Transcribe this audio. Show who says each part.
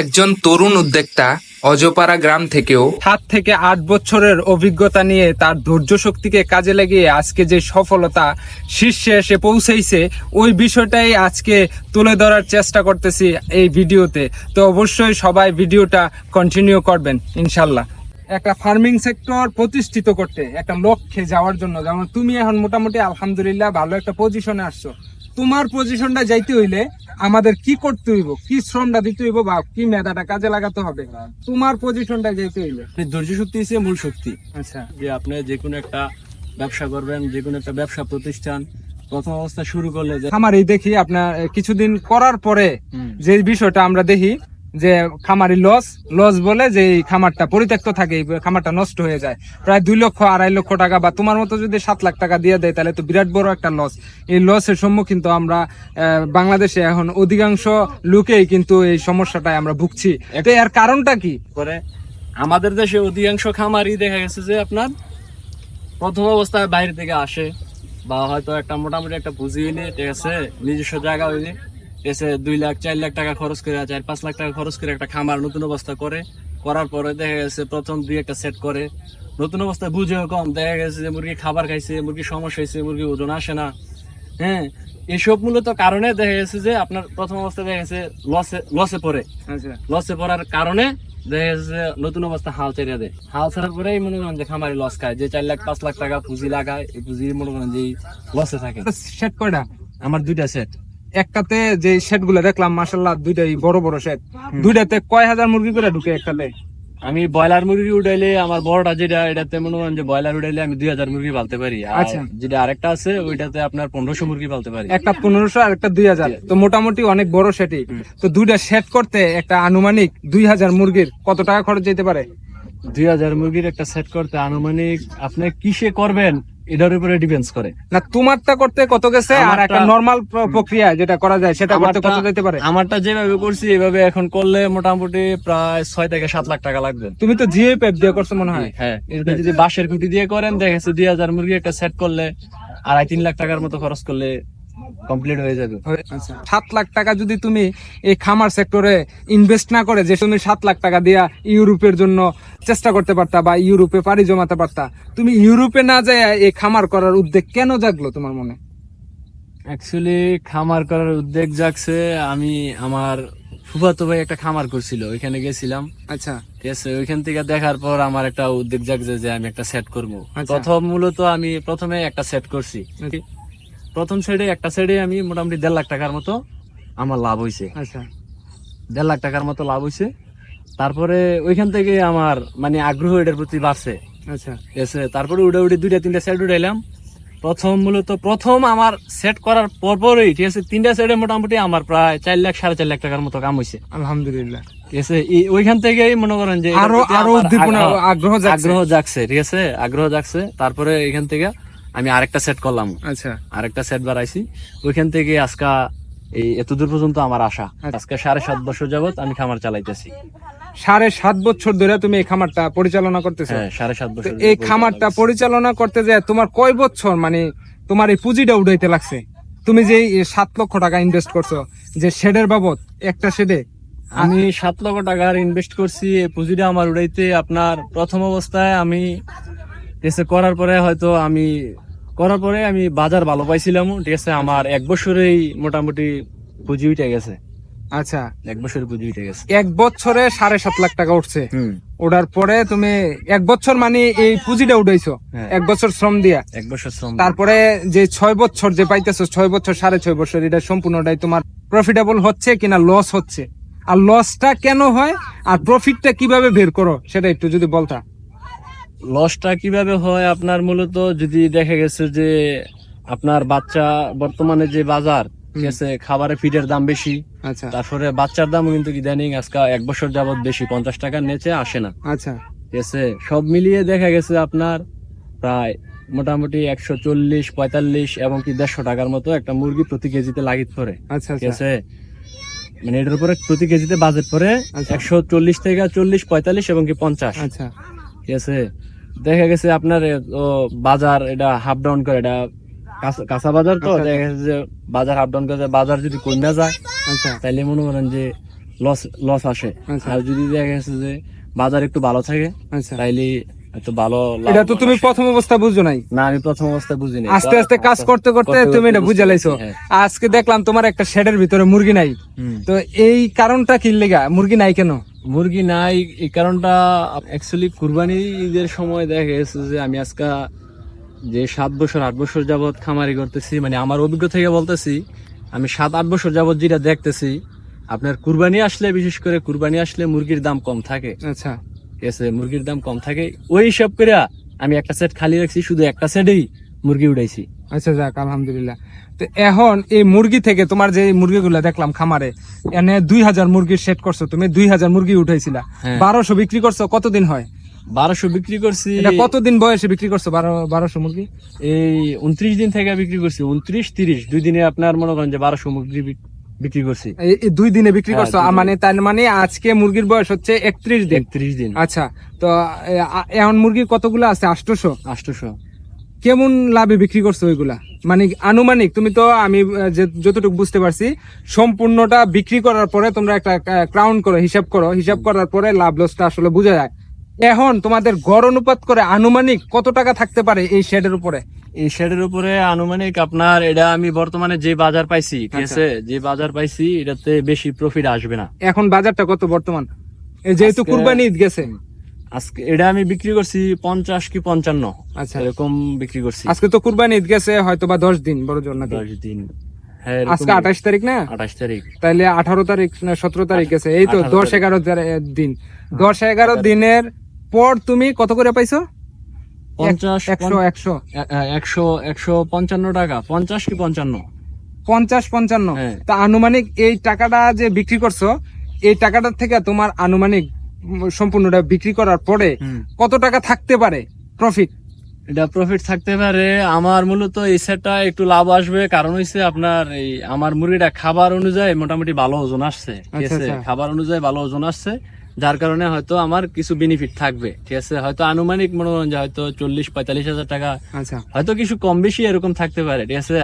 Speaker 1: একজন তরুণ উদ্যোক্তা অজপাড়া গ্রাম থেকেও
Speaker 2: সাত থেকে আট বছরের অভিজ্ঞতা নিয়ে তার ধৈর্য শক্তিকে কাজে লাগিয়ে আজকে যে সফলতা শীর্ষে এসে পৌঁছেছে ওই বিষয়টাই আজকে তুলে ধরার চেষ্টা করতেছি এই ভিডিওতে। তো অবশ্যই সবাই ভিডিওটা কন্টিনিউ করবেন, ইনশাল্লাহ। একটা ফার্মিং সেক্টর প্রতিষ্ঠিত করতে, একটা লক্ষ্যে যাওয়ার জন্য। যেমন তুমি এখন মোটামুটি আলহামদুলিল্লাহ ভালো একটা পজিশনে আসছো। তোমার পজিশনটা যাইতে হইলে আমাদের কি করতে হইব? কি শ্রমটা দিতে হইব বা কি মেধাটা কাজে লাগাতে হবে? তোমার পজিশনটা যাইতে হইলে।
Speaker 3: আপনি ধৈর্য শক্তি হচ্ছে মূল শক্তি।
Speaker 2: আচ্ছা।
Speaker 3: যে আপনি যে কোনো একটা ব্যবসা করবেন যে কোনো একটা ব্যবসা প্রতিষ্ঠান প্রথম অবস্থা শুরু করলে যে
Speaker 2: এই দেখি আপনার কিছুদিন করার পরে যে বিষয়টা আমরা দেখি যে খামারি লস লস বলে যে এই খামারটা পরিত্যক্ত থাকে খামারটা নষ্ট হয়ে যায়। প্রায় দুই লক্ষ, আড়াই লক্ষ টাকা বা তোমার মতো যদি সাত লাখ টাকা দিয়ে দেয়, তাহলে তো বিরাট বড় একটা লস এই লসের সম্মুখীন তো আমরা বাংলাদেশে এখন অধিকাংশ লোকেই কিন্তু এই সমস্যাটায় আমরা ভুগছি। তো এর কারণটা কি?
Speaker 3: করে আমাদের দেশে অধিকাংশ খামারি দেখা গেছে যে আপনার প্রথম অবস্থায় বাইরে থেকে আসে, বা হয়তো একটা মোটামুটি একটা পুঁজি নিয়ে, ঠিক আছে, নিজস্ব জায়গা হইলে এসে দুই লাখ চার লাখ টাকা খরচ করে চার পাঁচ লাখ টাকা খরচ করে একটা খামার নতুন অবস্থা করে। করার পরে দেখা গেছে প্রথম দুই একটা সেট করে। নতুন অবস্থায় বুঝেও কম। দেখা গেছে যে মুরগি খাবার খাইছে মুরগি সমস্যা হয়েছে মুরগি ওজন আসে না। হ্যাঁ এসব মূলত কারণে দেখা গেছে যে আপনার প্রথম অবস্থায় দেখা গেছে লসে লসে পড়ে।
Speaker 2: আচ্ছা।
Speaker 3: লসে পড়ার কারণে দেখা যাচ্ছে যে নতুন অবস্থা হাল ছেড়ে দেয়। হাল ছাড়ার পরেই মনে করেন যে খামারি লস খায়। যে চার লাখ পাঁচ লাখ টাকা পুঁজি লাগায় এই পুঁজি মনে করেন যে লসে থাকে।
Speaker 2: সেট কয়টা?
Speaker 3: আমার দুইটা সেট
Speaker 2: একটাতে যে সেটগুলা দেখলাম মাসাল্লাহ দুইটাই বড় বড় সেট দুইটাতে কয় হাজার মুরগি করে ঢুকে একটাতে?
Speaker 3: আমি ব্রয়লার মুরগি উঠাইলে আমার বড়টা যেটা এটাতে মনে করেন যে ব্রয়লার উঠাইলে আমি দুই হাজার মুরগি পালতে পারি। আর
Speaker 2: আচ্ছা।
Speaker 3: যেটা আরেকটা আছে ওইটাতে আপনার পনেরোশো মুরগি পালতে পারি।
Speaker 2: একটা পনেরোশো আর একটা দুই হাজার। তো মোটামুটি অনেক বড় সেটি তো দুইটা সেট করতে একটা আনুমানিক দুই হাজার মুরগির কত টাকা খরচ যেতে পারে?
Speaker 3: দুই হাজার মুরগির একটা সেট করতে আনুমানিক আপনি কিসে করবেন এটার উপরে ডিপেন্ডস করে।
Speaker 2: না তোমারটা করতে কত গেছে আর একটা নর্মাল প্রক্রিয়া যেটা করা যায় সেটা করতে কত যেতে পারে?
Speaker 3: আমারটা যেভাবে করছি এভাবে এখন করলে মোটামুটি প্রায় ছয় থেকে সাত লাখ টাকা লাগবে।
Speaker 2: তুমি তো জিও পেপ দিয়ে করছ মনে হয়।
Speaker 3: হ্যাঁ। এটা যদি বাঁশের খুঁটি দিয়ে করেন দেখেছে দুই হাজার মুরগি একটা সেট করলে আড়াই তিন লাখ টাকার মতো খরচ করলে কমপ্লিট হয়ে যাবে।
Speaker 2: আচ্ছা। সাত লাখ টাকা যদি তুমি এই খামার সেক্টরে ইনভেস্ট না করে যে তুমি সাত লাখ টাকা দিয়া ইউরোপের জন্য চেষ্টা করতে পারতা বা ইউরোপে পাড়ি জমাতে পারতা তুমি ইউরোপে না যায় এই খামার করার উদ্যোগ কেন জাগলো তোমার মনে?
Speaker 3: অ্যাকচুয়ালি খামার করার উদ্যোগ জাগছে আমি আমার ফুফাতো ভাই একটা খামার করছিল ওইখানে গেছিলাম।
Speaker 2: আচ্ছা।
Speaker 3: ঠিক আছে ওইখান থেকে দেখার পর আমার একটা উদ্যোগ জাগছে যে আমি একটা সেট করব।
Speaker 2: আচ্ছা।
Speaker 3: প্রথম মূলত আমি প্রথমে একটা সেট করছি। প্রথম সেটে একটা সেটে আমি মোটামুটি দেড় লাখ টাকার মতো আমার লাভ হয়েছে
Speaker 2: আচ্ছা।
Speaker 3: দেড় লাখ টাকার মতো লাভ হয়েছে তারপরে ওইখান থেকে আমার মানে আগ্রহ এটার প্রতি বাড়ছে।
Speaker 2: আচ্ছা।
Speaker 3: আছে? তারপরে উড়ে উড়ে দুইটা তিনটা সেট উঠাইলাম প্রথম মূলত প্রথম আমার সেট করার পরপরই ঠিক আছে? তিনটা সেটে মোটামুটি আমার প্রায় চার লাখ সাড়ে চার লাখ টাকার মতো কাম হয়েছে
Speaker 2: আলহামদুলিল্লাহ।
Speaker 3: ঠিক আছে? ওইখান থেকেই মনে করেন যে আরও
Speaker 2: আরও
Speaker 3: আগ্রহ-।
Speaker 2: আগ্রহ জাগছে
Speaker 3: ঠিক আছে? আগ্রহ জাগছে। তারপরে এখান থেকে আমি আরেকটা সেট করলাম।
Speaker 2: আচ্ছা।
Speaker 3: আরেকটা সেট বাড়াইছি ওইখান থেকে আজকা এই এতদূর পর্যন্ত আমার আশা।
Speaker 2: আচ্ছা।
Speaker 3: আজকে সাড়ে সাত বছর যাবত আমি খামার চালাইতেছি।
Speaker 2: সাড়ে সাত বছর ধরে তুমি এই খামারটা পরিচালনা করতেছো?
Speaker 3: হ্যাঁ সাড়ে সাত বছর
Speaker 2: এই খামারটা পরিচালনা করতে যায় তোমার কয় বছর মানে তোমার এই পুঁজিটা উঠাইতে লাগছে? তুমি যে সাত লক্ষ টাকা ইনভেস্ট করছ যে শেডের বাবদ একটা শেডে
Speaker 3: আমি সাত লক্ষ টাকার ইনভেস্ট করছি এই পুঁজিটা আমার উড়াইতে আপনার প্রথম অবস্থায় আমি এসে করার পরে হয়তো আমি করার পরে আমি বাজার ভালো পাইছিলাম ঠিক আছে আমার এক বছরেই মোটামুটি পুঁজি উঠে গেছে।
Speaker 2: আচ্ছা।
Speaker 3: এক বছরের পুঁজি উঠে গেছে।
Speaker 2: এক বছরে সাড়ে সাত লাখ টাকা উঠছে। ওঠার পরে তুমি এক বছর মানে এই পুঁজিটা উঠাইছো
Speaker 3: হ্যাঁ।
Speaker 2: এক বছর শ্রম দিয়া।
Speaker 3: এক বছর শ্রম
Speaker 2: তারপরে যে ছয় বছর যে পাইতেছো ছয় বছর সাড়ে ছয় বছর এটা সম্পূর্ণটাই তোমার প্রফিটেবল হচ্ছে কিনা লস হচ্ছে। আর লসটা কেন হয়? আর প্রফিটটা কীভাবে বের করো সেটা একটু যদি বলতা।
Speaker 3: লসটা কীভাবে হয়? আপনার মূলত যদি দেখা গেছে যে আপনার বাচ্চা বর্তমানে যে বাজার ঠিক আছে খাবারের ফিডের দাম বেশি
Speaker 2: আচ্ছা।
Speaker 3: তারপরে বাচ্চার দাম কিন্তু ইদানিং আজকে এক বছর যাবত বেশি পঞ্চাশ টাকার নিচে আসে না।
Speaker 2: আচ্ছা।
Speaker 3: ঠিক আছে সব মিলিয়ে দেখা গেছে আপনার প্রায় মোটামুটি একশো চল্লিশ পঁয়তাল্লিশ এবং কি দেড়শো টাকার মতো একটা মুরগি প্রতি কেজিতে লাগিত পরে
Speaker 2: আচ্ছা
Speaker 3: ঠিক
Speaker 2: আচ্ছা।
Speaker 3: আছে? মানে এটার উপরে প্রতি কেজিতে বাজেট পরে
Speaker 2: আচ্ছা।
Speaker 3: একশো চল্লিশ থেকে চল্লিশ পঁয়তাল্লিশ এবং কি পঞ্চাশ।
Speaker 2: আচ্ছা।
Speaker 3: ঠিক আছে? দেখা গেছে আপনার বাজার এটা হাফ ডাউন করে এটা কাঁচা- বাজার তো দেখা গেছে যে বাজার হাফ ডাউন করে বাজার যদি কমে যায়
Speaker 2: আচ্ছা।
Speaker 3: তাইলে মনে করেন যে লস লস আসে।
Speaker 2: আচ্ছা।
Speaker 3: আর যদি দেখা গেছে যে বাজার একটু ভালো থাকে
Speaker 2: আচ্ছা।
Speaker 3: তাইলে একটু ভালো
Speaker 2: এটা তো তুমি প্রথম অবস্থা বুঝো নাই।
Speaker 3: না আমি প্রথম অবস্থায় বুঝিনি
Speaker 2: আস্তে আস্তে কাজ করতে করতে
Speaker 3: করতে
Speaker 2: তুমি এটা বুঝে লাইছো।
Speaker 3: হ্যাঁ।
Speaker 2: আজকে দেখলাম তোমার একটা শেডের ভিতরে মুরগি নাই। তো এই কারণটা কি লেগা? মুরগি নাই কেন?
Speaker 3: মুরগি নাই এই কারণটা অ্যাকচুয়ালি কুরবানি ঈদের সময় দেখা গেছে যে আমি আজকে যে সাত বছর আট বছর যাবত খামারি করতেছি মানে আমার অভিজ্ঞতা থেকে বলতেছি আমি সাত আট বছর যাবত যেটা দেখতেছি আপনার কুরবানি আসলে বিশেষ করে কুরবানি আসলে মুরগির দাম কম থাকে।
Speaker 2: আচ্ছা।
Speaker 3: ঠিক আছে মুরগির দাম কম থাকে। ওই হিসাব করে আমি একটা সেট খালি রাখছি শুধু একটা সেটেই মুরগি উঠাইছি
Speaker 2: আচ্ছা যাক আলহামদুলিল্লাহ। তো এখন এই মুরগি থেকে তোমার যে মুরগিগুলো দেখলাম খামারে এনে দুই হাজার মুরগির সেট করছ তুমি দুই হাজার মুরগি উঠাইছিলা।
Speaker 3: হ্যাঁ।
Speaker 2: বারোশো বিক্রি করছ কতদিন হয়?
Speaker 3: বারোশো বিক্রি করছি।
Speaker 2: কতদিন বয়সে বিক্রি করছ বারো বারোশো মুরগি?
Speaker 3: এই উনত্রিশ দিন থেকে বিক্রি করছি উনত্রিশ তিরিশ। দুই দিনে আপনার মনে করেন যে বারোশো মুরগি বিক্রি করছি।
Speaker 2: দুই দিনে বিক্রি
Speaker 3: হ্যাঁ,
Speaker 2: করছ। মানে তার মানে আজকে মুরগির বয়স হচ্ছে একত্রিশ দিন।
Speaker 3: একত্রিশ দিন।
Speaker 2: আচ্ছা তো এখন মুরগি কতগুলো আছে? আষ্টশো
Speaker 3: আষ্টশো
Speaker 2: কেমন লাভে বিক্রি করছ ওইগুলা? মানে আনুমানিক তুমি তো আমি যতটুকু বুঝতে পারছি সম্পূর্ণটা বিক্রি করার পরে তোমরা একটা ক্রাউন করো হিসাব করো। হিসাব করার পরে লাভ লসটা আসলে বোঝা যায়। এখন তোমাদের গড় অনুপাত করে আনুমানিক কত টাকা থাকতে পারে এই শেডের উপরে?
Speaker 3: এই শেডের উপরে আনুমানিক আপনার এটা আমি বর্তমানে যে বাজার পাইছি ঠিক
Speaker 2: আচ্ছা।
Speaker 3: আছে? যে বাজার পাইছি এটাতে বেশি প্রফিট আসবে না।
Speaker 2: এখন বাজারটা কত বর্তমান? এই যেহেতু কুরবানি ঈদ গেছে।
Speaker 3: আজকে এটা আমি বিক্রি করছি পঞ্চাশ কি পঞ্চান্ন।
Speaker 2: আচ্ছা।
Speaker 3: এরকম বিক্রি করছি।
Speaker 2: আজকে তো কুরবানি ঈদ গেছে হয়তো বা দশ দিন বড় জোর নাকি?
Speaker 3: দশ দিন। হ্যাঁ
Speaker 2: আজকে আঠাশ তারিখ না?
Speaker 3: আঠাশ তারিখ।
Speaker 2: তাহলে আঠারো তারিখ না সতেরো তারিখ গেছে এই তো দশ এগারো দিন। দশ এগারো দিনের পর তুমি কত করে পাইছো?
Speaker 3: পঞ্চাশ
Speaker 2: একশো একশো।
Speaker 3: পঞ্চান্ন টাকা। পঞ্চাশ কি পঞ্চান্ন?
Speaker 2: পঞ্চাশ পঞ্চান্ন।
Speaker 3: হ্যাঁ।
Speaker 2: তা আনুমানিক এই টাকাটা যে বিক্রি করছ এই টাকাটা থেকে তোমার আনুমানিক সম্পূর্ণটা বিক্রি করার পরে কত টাকা থাকতে পারে প্রফিট
Speaker 3: এটা প্রফিট থাকতে পারে। আমার মূলত এই সেটটা একটু লাভ আসবে। কারণ হচ্ছে আপনার এই আমার মুরগিটা খাবার অনুযায়ী মোটামুটি ভালো ওজন আসছে।
Speaker 2: আচ্ছা, আচ্ছা।
Speaker 3: খাবার অনুযায়ী ভালো ওজন আসছে। যার কারণে হয়তো আমার কিছু বেনিফিট থাকবে ঠিক আছে? হয়তো আনুমানিক মনে করেন যে হয়তো চল্লিশ পঁয়তাল্লিশ হাজার টাকা।
Speaker 2: আচ্ছা।
Speaker 3: হয়তো কিছু কম বেশি এরকম থাকতে পারে ঠিক আছে?